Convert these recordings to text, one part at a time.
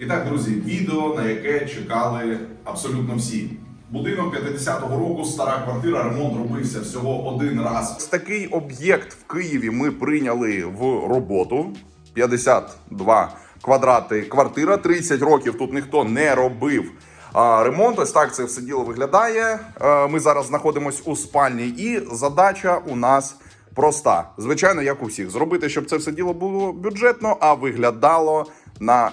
І так, друзі, відео, на яке чекали абсолютно всі. Будинок 50-го року, стара квартира, ремонт робився всього один раз. Такий об'єкт в Києві ми прийняли в роботу. 52 квадрати квартира, 30 років тут ніхто не робив. а, Ремонт, ось так це все діло виглядає. Е, Ми зараз знаходимося у спальні, і задача у нас проста. Звичайно, як у всіх, зробити, щоб це все діло було бюджетно, а виглядало на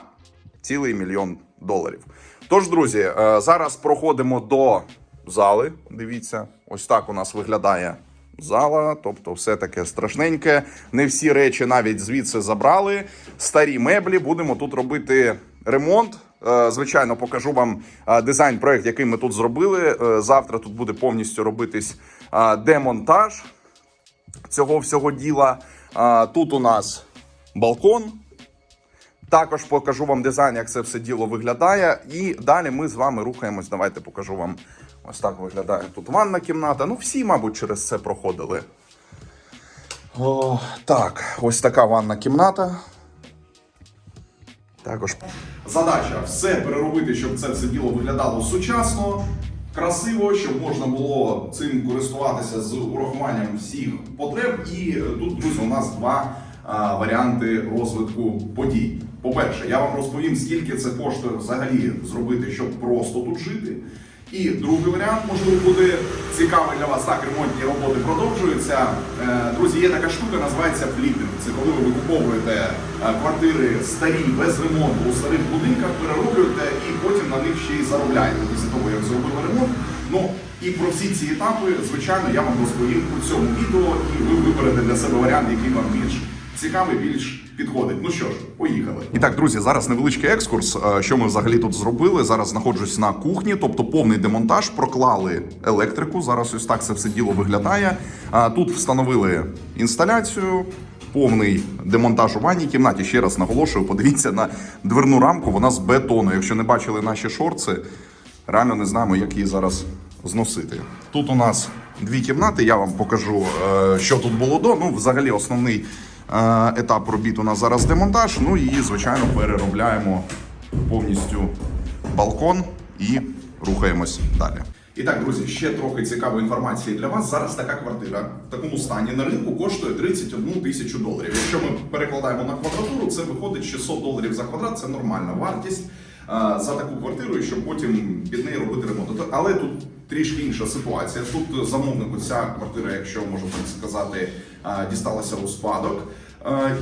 цілий мільйон доларів. Тож, друзі, е, зараз проходимо до зали. Дивіться, ось так у нас виглядає зала. Тобто, все таке страшненьке. Не всі речі навіть звідси забрали. Старі меблі. Будемо тут робити ремонт. Е, Звичайно, покажу вам е, дизайн-проект, який ми тут зробили. Завтра тут буде повністю робитись демонтаж цього всього діла. Тут у нас балкон. Також покажу вам дизайн, як це все діло виглядає. І далі ми з вами рухаємось. Давайте покажу вам. Ось так виглядає тут ванна кімната. Ну, всі, мабуть, через це проходили. О, так, ось така ванна кімната. Також задача все переробити, щоб це все діло виглядало сучасно, красиво, щоб можна було цим користуватися з урахуванням всіх потреб. І тут, друзі, у нас два а, варіанти розвитку подій. По-перше, я вам розповім, скільки це коштує взагалі зробити, щоб просто тут жити. І другий варіант, можливо, буде цікавий для вас. Так, ремонтні роботи продовжуються. Е, Друзі, є така штука, називається фліпінг. Це коли ви викуповуєте е, квартири старі без ремонту у старих будинках, перероблюєте і потім на них ще й заробляєте після того, як зробили ремонт. Ну і про всі ці етапи, звичайно, я вам розповім у цьому відео, і ви виберете для себе варіант, який вам більш цікавий, більш підходить. Ну що ж, поїхали. І так, друзі, зараз невеличкий екскурс. Е, Що ми взагалі тут зробили? Зараз знаходжусь на кухні, тобто повний демонтаж, проклали електрику. Зараз ось так це все діло виглядає. А Тут встановили інсталяцію. Повний демонтаж у ванній кімнаті. Ще раз наголошую, подивіться на дверну рамку. Вона з бетону. Якщо не бачили наші шорти, реально не знаємо, як її зараз зносити. Тут у нас дві кімнати. Я вам покажу, е, що тут було до. Ну, взагалі, основний е, етап робіт у нас зараз демонтаж. Ну і, звичайно, переробляємо повністю балкон і рухаємось далі. І так, друзі, ще трохи цікавої інформації для вас. Зараз така квартира в такому стані на ринку коштує 31 тисячу доларів. Якщо ми перекладаємо на квадратуру, це виходить 600 доларів за квадрат. Це нормальна вартість е, за таку квартиру, щоб потім під неї робити ремонт. Але тут трішки інша ситуація. Тут замовнику ця квартира, якщо можна так сказати, дісталася у спадок.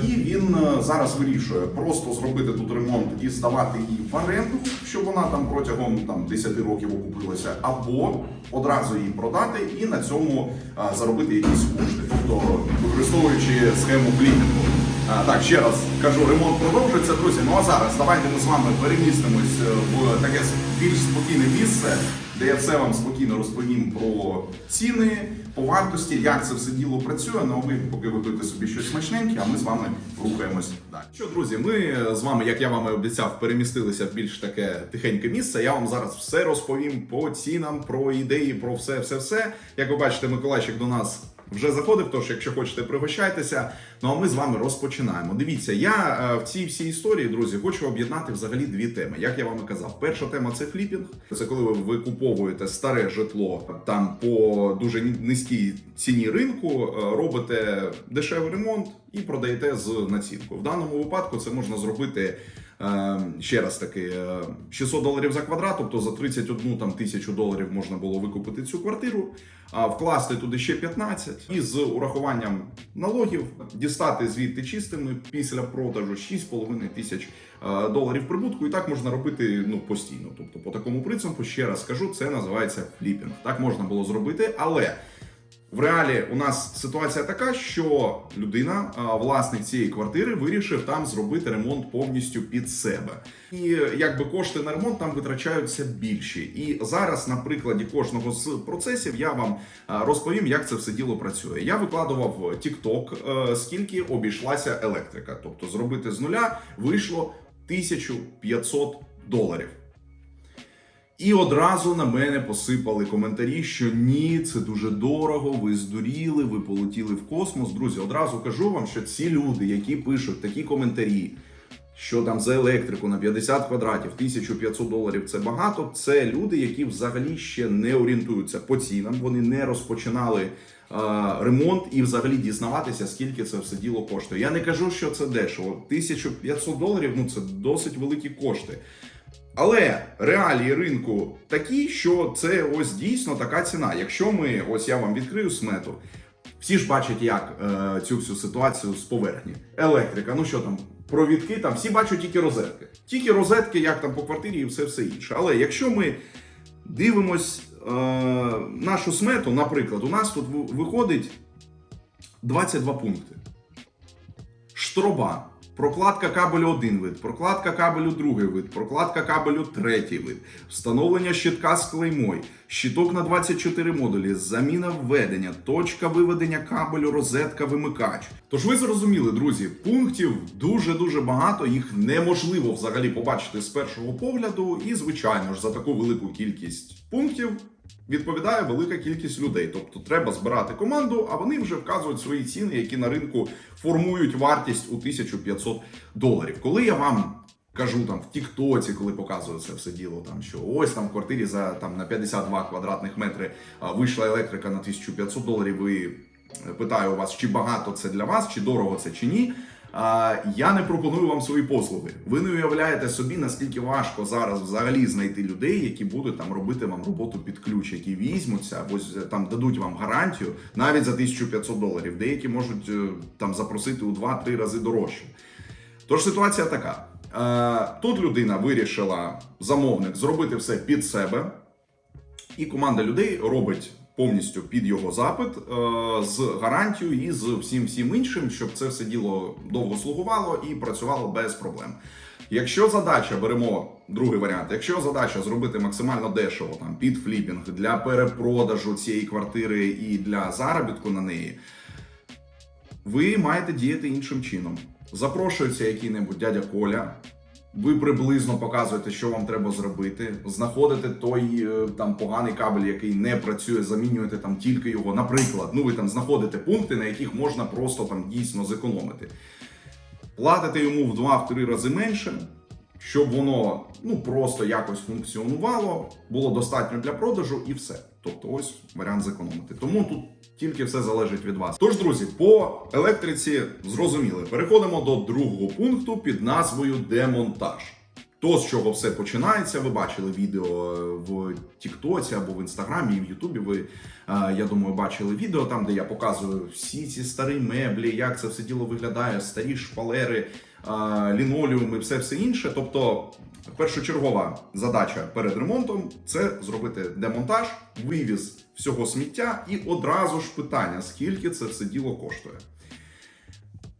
І він зараз вирішує просто зробити тут ремонт і здавати її в оренду, щоб вона там протягом там 10 років окупилася, або одразу її продати і на цьому заробити якісь кошти, тобто використовуючи схему клінінгу. Так, ще раз кажу, ремонт продовжується, друзі. Ну а зараз давайте ми з вами перемістимось е, в таке більш спокійне місце, де я все вам спокійно розповім про ціни, по вартості, як це все діло працює. Ну а ви поки готуйте собі щось смачненьке, а ми з вами рухаємось далі. Що, друзі, ми з вами, як я вам і обіцяв, перемістилися в більш таке тихеньке місце. Я вам зараз все розповім по цінам, про ідеї, про все, все, все. Як ви бачите, Миколайчик до нас. Вже заходив, тож якщо хочете, пригощайтеся. Ну а ми з вами розпочинаємо. Дивіться, я е, в цій всій історії, друзі, хочу об'єднати взагалі дві теми. Як я вам і казав, перша тема це фліпінг. Це коли ви викуповуєте старе житло там по дуже низькій ціні ринку, е, робите дешевий ремонт і продаєте з націнкою. В даному випадку це можна зробити. Е, Ще раз таки, е, 600 доларів за квадрат, тобто за 31 там, тисячу доларів можна було викупити цю квартиру, вкласти туди ще 15 і з урахуванням налогів дістати звідти чистими після продажу 6,5 тисяч е, доларів прибутку. І так можна робити ну постійно. Тобто, по такому принципу, ще раз скажу, це називається фліпінг. Так можна було зробити, але. В реалі у нас ситуація така, що людина, власник цієї квартири, вирішив там зробити ремонт повністю під себе. І якби кошти на ремонт там витрачаються більші. І зараз, на прикладі кожного з процесів, я вам розповім, як це все діло працює. Я викладував TikTok, е, скільки обійшлася електрика. Тобто, зробити з нуля вийшло 1500 доларів. І одразу на мене посипали коментарі, що ні, це дуже дорого, ви здуріли, ви полетіли в космос. Друзі, одразу кажу вам, що ці люди, які пишуть такі коментарі, що там за електрику на 50 квадратів 1500 доларів це багато. Це люди, які взагалі ще не орієнтуються по цінам. Вони не розпочинали е, ремонт і взагалі дізнаватися, скільки це все діло коштує. Я не кажу, що це дешево. 1500 доларів ну це досить великі кошти. Але реалії ринку такі, що це ось дійсно така ціна. Якщо ми, ось я вам відкрию смету, всі ж бачать, як е, цю всю ситуацію з поверхні. Електрика, ну що там, провідки, там всі бачать тільки розетки. Тільки розетки, як там по квартирі і все все інше. Але якщо ми дивимось е, нашу смету, наприклад, у нас тут виходить 22 пункти. Штроба. Прокладка кабелю один вид, прокладка кабелю другий вид, прокладка кабелю третій вид, встановлення щитка з клеймою, щиток на 24 модулі, заміна введення, точка виведення кабелю, розетка, вимикач. Тож ви зрозуміли, друзі, пунктів дуже-дуже багато, їх неможливо взагалі побачити з першого погляду, і, звичайно ж, за таку велику кількість пунктів відповідає велика кількість людей. Тобто треба збирати команду, а вони вже вказують свої ціни, які на ринку формують вартість у 1500 доларів. Коли я вам кажу там в Тіктоці, коли показую це все діло, там що ось там в квартирі за там на 52 квадратних метри вийшла електрика на 1500 доларів. І питаю вас, чи багато це для вас, чи дорого це чи ні. Я не пропоную вам свої послуги. Ви не уявляєте собі, наскільки важко зараз взагалі знайти людей, які будуть там робити вам роботу під ключ, які візьмуться, або там дадуть вам гарантію навіть за 1500 доларів. Деякі можуть е, там запросити у 2-3 рази дорожче. Тож ситуація така: Е, тут людина вирішила замовник зробити все під себе, і команда людей робить повністю під його запит е, з гарантією і з всім всім іншим, щоб це все діло довго слугувало і працювало без проблем. Якщо задача беремо другий варіант, якщо задача зробити максимально дешево там під фліпінг для перепродажу цієї квартири і для заробітку на неї, ви маєте діяти іншим чином. Запрошується який-небудь дядя Коля. Ви приблизно показуєте, що вам треба зробити. Знаходите той е, там поганий кабель, який не працює, замінюєте там тільки його. Наприклад, ну ви там знаходите пункти, на яких можна просто там дійсно зекономити. Платите йому в 2-3 рази менше, щоб воно ну просто якось функціонувало, було достатньо для продажу і все. Тобто, ось варіант зекономити. Тому тут тільки все залежить від вас. Тож, друзі, по електриці зрозуміли. Переходимо до другого пункту під назвою демонтаж. То, з чого все починається, ви бачили відео е, в Тіктоці або в Інстаграмі і в Ютубі. Ви, е, я думаю, бачили відео там, де я показую всі ці старі меблі, як це все діло виглядає, старі шпалери, е, лінолеуми, все все інше. Тобто, першочергова задача перед ремонтом це зробити демонтаж, вивіз всього сміття і одразу ж питання, скільки це все діло коштує.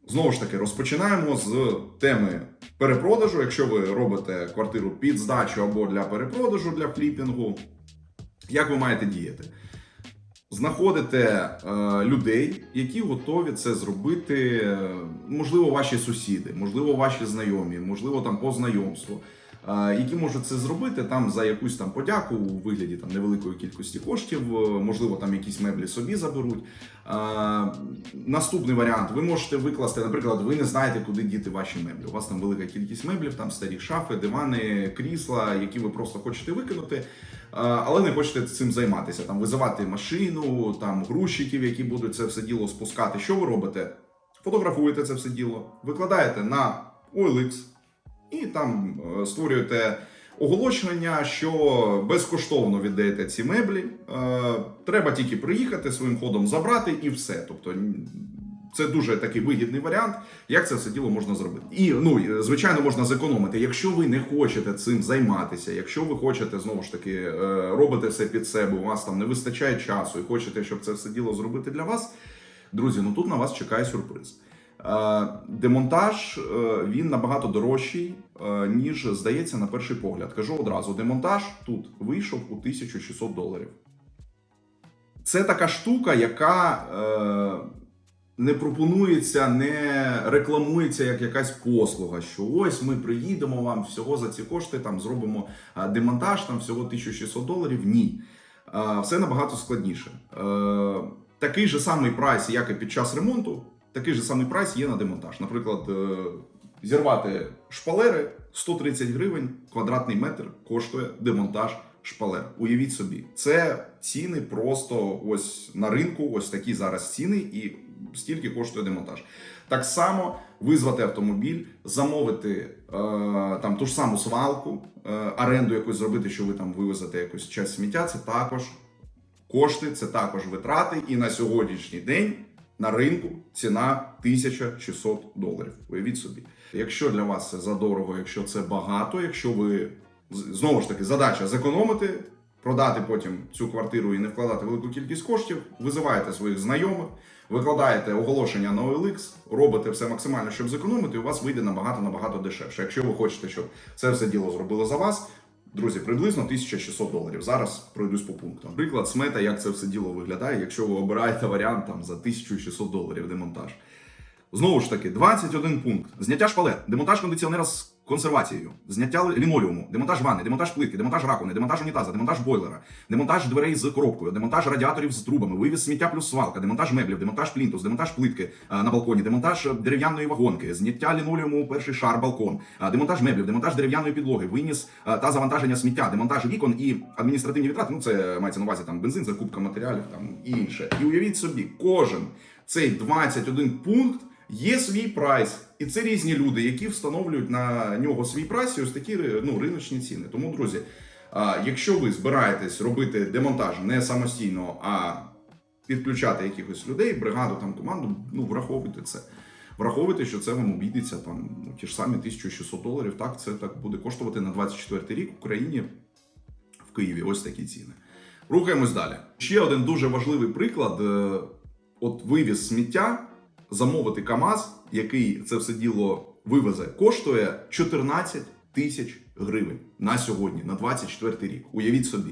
Знову ж таки, розпочинаємо з теми перепродажу. Якщо ви робите квартиру під здачу або для перепродажу для фліпінгу, як ви маєте діяти? Знаходите е, людей, які готові це зробити, е, можливо, ваші сусіди, можливо, ваші знайомі, можливо, там по знайомству, е, які можуть це зробити там за якусь там подяку у вигляді там невеликої кількості коштів, е, можливо, там якісь меблі собі заберуть. Е, наступний варіант: ви можете викласти, наприклад, ви не знаєте, куди діти ваші меблі. У вас там велика кількість меблів, там старі шафи, дивани, крісла, які ви просто хочете викинути. Але не хочете цим займатися, там визивати машину, там грузчиків, які будуть це все діло спускати. Що ви робите? Фотографуєте це все діло, викладаєте на OLX і там е, створюєте оголошення, що безкоштовно віддаєте ці меблі. Е, Треба тільки приїхати своїм ходом забрати і все. Тобто це дуже такий вигідний варіант, як це все діло можна зробити. І ну звичайно можна зекономити. Якщо ви не хочете цим займатися, якщо ви хочете знову ж таки е, робите все під себе, у вас там не вистачає часу і хочете, щоб це все діло зробити для вас. Друзі, ну тут на вас чекає сюрприз. Е, Демонтаж е, він набагато дорожчий, ніж здається на перший погляд. Кажу одразу: демонтаж тут вийшов у 1600 доларів. Це така штука, яка не пропонується, не рекламується як якась послуга, що ось ми приїдемо вам всього за ці кошти, там зробимо демонтаж, там всього 1600 доларів. Ні. Все набагато складніше. Такий же самий прайс, як і під час ремонту, такий же самий прайс є на демонтаж. Наприклад, е, зірвати шпалери 130 гривень квадратний метр коштує демонтаж шпалер. Уявіть собі, це ціни просто ось на ринку, ось такі зараз ціни, і стільки коштує демонтаж. Так само визвати автомобіль, замовити е, там ту ж саму свалку, е, оренду якусь зробити, що ви там вивезете якусь часть сміття. Це також кошти, це також витрати. І на сьогоднішній день на ринку ціна 1600 доларів. Уявіть собі. Якщо для вас це задорого, якщо це багато, якщо ви знову ж таки задача зекономити, продати потім цю квартиру і не вкладати велику кількість коштів, визиваєте своїх знайомих, викладаєте оголошення на OLX, робите все максимально, щоб зекономити, і у вас вийде набагато набагато дешевше. Якщо ви хочете, щоб це все діло зробили за вас. Друзі, приблизно 1600 доларів. Зараз пройдусь по пунктам. Приклад смета, як це все діло виглядає, якщо ви обираєте варіант там за 1600 доларів демонтаж. Знову ж таки, 21 пункт. Зняття шпалер, демонтаж кондиціонера з консервацією, зняття лінолеуму, демонтаж ванни, демонтаж плитки, демонтаж раковини, демонтаж унітаза, демонтаж бойлера, демонтаж дверей з коробкою, демонтаж радіаторів з трубами, вивіз сміття плюс свалка, демонтаж меблів, демонтаж плінтус, демонтаж плитки на балконі, демонтаж е, дерев'яної вагонки, зняття лінолеуму перший шар балкон, демонтаж меблів, демонтаж дерев'яної підлоги, виніс та завантаження сміття, демонтаж вікон і адміністративні витрати. Ну це мається на увазі там бензин, закупка матеріалів там і інше. І уявіть собі, кожен цей 21 пункт. Є свій прайс, і це різні люди, які встановлюють на нього свій прайс і ось такі ну, риночні ціни. Тому, друзі, якщо ви збираєтесь робити демонтаж не самостійно, а підключати якихось людей, бригаду там команду, ну враховуйте це. Враховуйте, що це вам обійдеться там ну, ті ж самі 1600 доларів. Так, це так буде коштувати на 24 рік в Україні в Києві. Ось такі ціни. Рухаємось далі. Ще один дуже важливий приклад: е, от вивіз сміття замовити КАМАЗ, який це все діло вивезе, коштує 14 тисяч гривень на сьогодні, на 24 рік. Уявіть собі.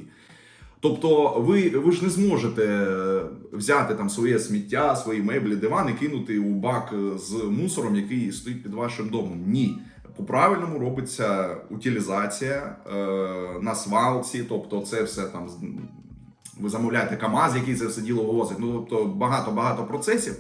Тобто, ви, ви ж не зможете е, взяти там своє сміття, свої меблі, диван і кинути у бак е, з мусором, який стоїть під вашим домом. Ні. По-правильному робиться утилізація е, на свалці, тобто це все там ви замовляєте КАМАЗ, який це все діло вивозить. Ну тобто багато-багато процесів.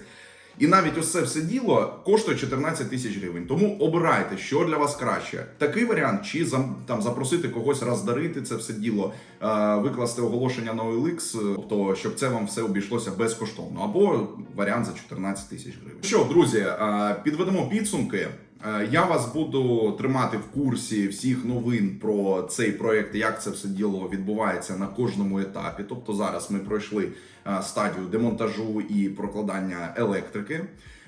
І навіть це все діло коштує 14 тисяч гривень. Тому обирайте, що для вас краще. Такий варіант, чи там запросити когось роздарити це все діло, е, викласти оголошення на OLX, е, тобто, щоб це вам все обійшлося безкоштовно, або варіант за 14 тисяч гривень. Що, друзі, е, підведемо підсумки. Е, Я вас буду тримати в курсі всіх новин про цей проект, як це все діло відбувається на кожному етапі. Тобто зараз ми пройшли е, стадію демонтажу і прокладання електрики.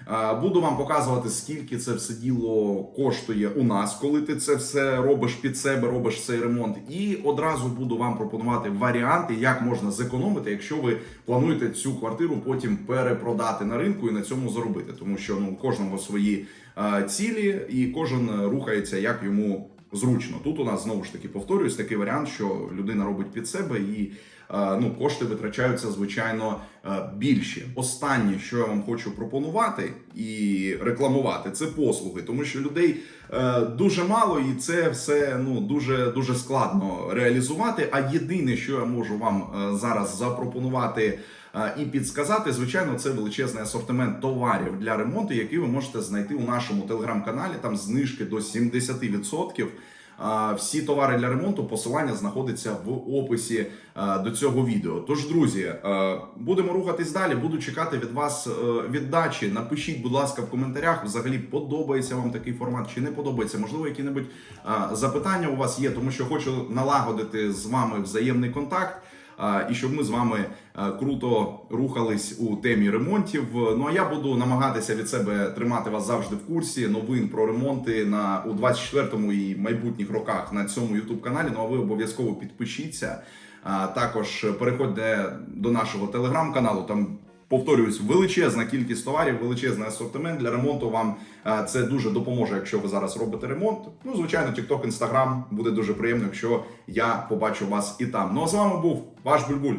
Е, Буду вам показувати, скільки це все діло коштує у нас, коли ти це все робиш під себе, робиш цей ремонт. І одразу буду вам пропонувати варіанти, як можна зекономити, якщо ви плануєте цю квартиру потім перепродати на ринку і на цьому заробити. Тому що ну кожного свої е, цілі, і кожен рухається як йому зручно. Тут у нас знову ж таки повторюсь такий варіант, що людина робить під себе і. е, Ну, кошти витрачаються звичайно е, більші. Останнє, що я вам хочу пропонувати і рекламувати, це послуги, тому що людей е, дуже мало, і це все ну дуже дуже складно реалізувати. А єдине, що я можу вам зараз запропонувати і підсказати, звичайно, це величезний асортимент товарів для ремонту, який ви можете знайти у нашому телеграм-каналі. Там знижки до 70%. Всі товари для ремонту, посилання знаходиться в описі до цього відео. Тож, друзі, будемо рухатись далі. Буду чекати від вас е, віддачі. Напишіть, будь ласка, в коментарях. Взагалі подобається вам такий формат чи не подобається. Можливо, які-небудь запитання у вас є, тому що хочу налагодити з вами взаємний контакт. І щоб ми з вами е, круто рухались у темі ремонтів. Ну а я буду намагатися від себе тримати вас завжди в курсі новин про ремонти на у 24-му і майбутніх роках на цьому youtube каналі. Ну а ви обов'язково підпишіться. Також переходьте до нашого телеграм-каналу. Там повторююсь, величезна кількість товарів, величезний асортимент для ремонту. Вам е, це дуже допоможе, якщо ви зараз робите ремонт. Ну, звичайно, TikTok, Instagram буде дуже приємно, якщо я побачу вас і там. Ну а з вами був ваш Бульбуль.